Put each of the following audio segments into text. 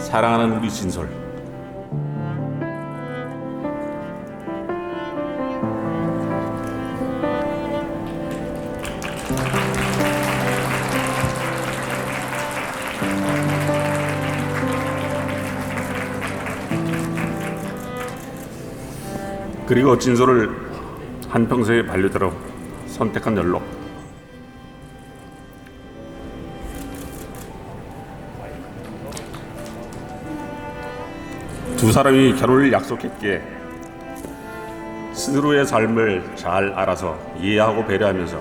사랑하는 우리 진솔. 그리고 진솔을 한평생의 반려자로 선택한 연록. 두 사람이 결혼을 약속했기에 스스로의 삶을 잘 알아서 이해하고 배려하면서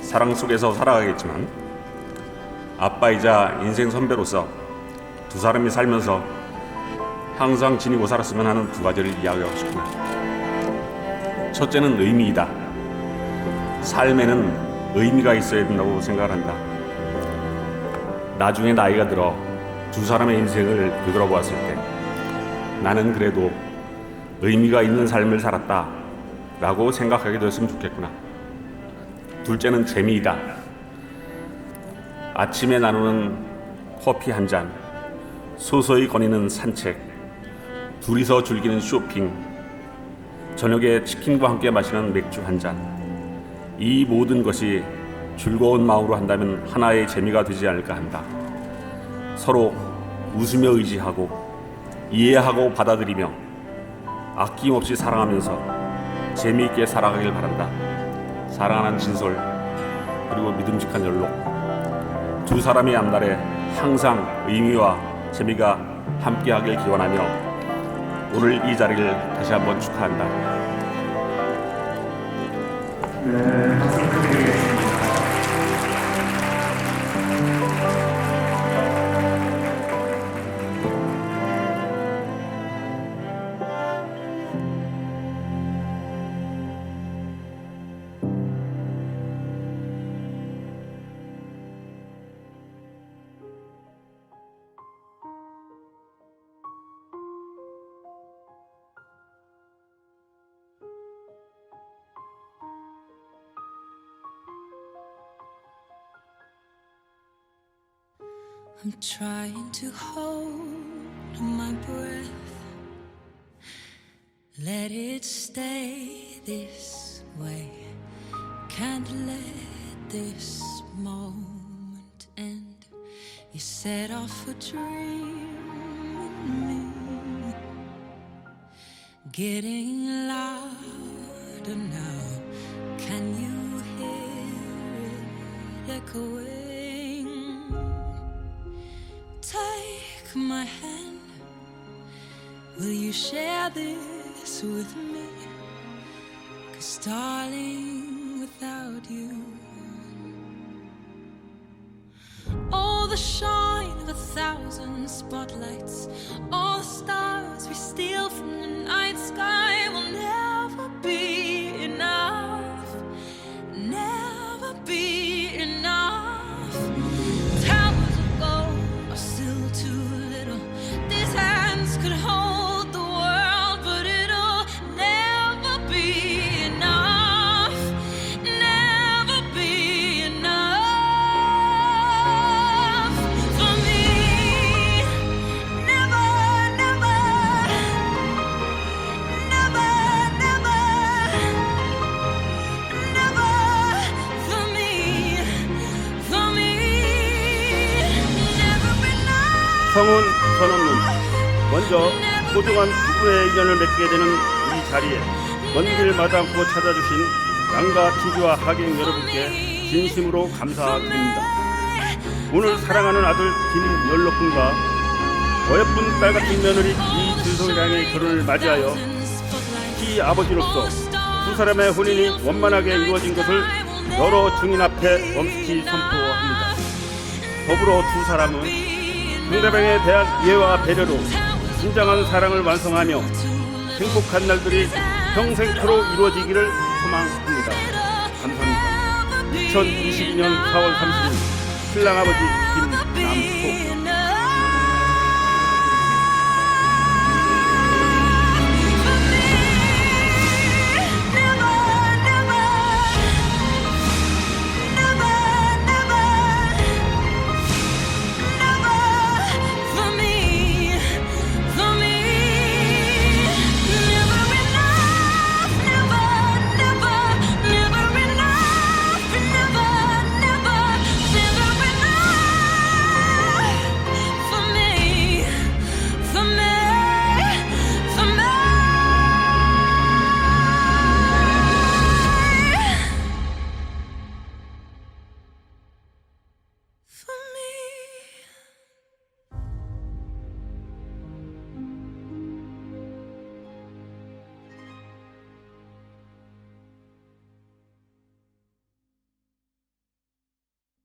사랑 속에서 살아가겠지만 아빠이자 인생 선배로서 두 사람이 살면서 항상 지니고 살았으면 하는 두 가지를 이야기하고 싶구나. 첫째는 의미이다. 삶에는 의미가 있어야 된다고 생각한다. 나중에 나이가 들어 두 사람의 인생을 되돌아보았을 때 나는 그래도 의미가 있는 삶을 살았다 라고 생각하게 되었으면 좋겠구나. 둘째는 재미이다. 아침에 나누는 커피 한 잔, 소소히 거니는 산책, 둘이서 즐기는 쇼핑, 저녁에 치킨과 함께 마시는 맥주 한 잔. 이 모든 것이 즐거운 마음으로 한다면 하나의 재미가 되지 않을까 한다. 서로 웃으며 의지하고 이해하고 받아들이며 아낌없이 사랑하면서 재미있게 살아가길 바란다. 사랑하는 진솔 그리고 믿음직한 연록 두 사람의 앞날에 항상 의미와 재미가 함께하길 기원하며 오늘 이 자리를 다시 한번 축하한다. I'm trying to hold my breath. Let it stay this way. Can't let this moment end. You set off a dream in me. Getting louder now. Can you hear it echoing? Will you share this with me? Cause, darling, without you, all the shine of a thousand spotlights, all the stars we steal from the night sky will never 성운 선언문 먼저 소중한 부부의 인연을 맺게 되는 이 자리에 먼길 마다않고 찾아주신 양가 친지와 하객 여러분께 진심으로 감사드립니다. 오늘 사랑하는 아들 김연록 군과 어여쁜 딸 같은 며느리 이준성양의 결혼을 맞이하여 이 아버지로서 두 사람의 혼인이 원만하게 이루어진 것을 여러 증인 앞에 엄숙히 선포합니다. 더불어 두 사람은 상대방에 대한 이해와 배려로 진정한 사랑을 완성하며 행복한 날들이 평생토록 이루어지기를 소망합니다. 감사합니다. 2022년 4월 30일 신랑 아버지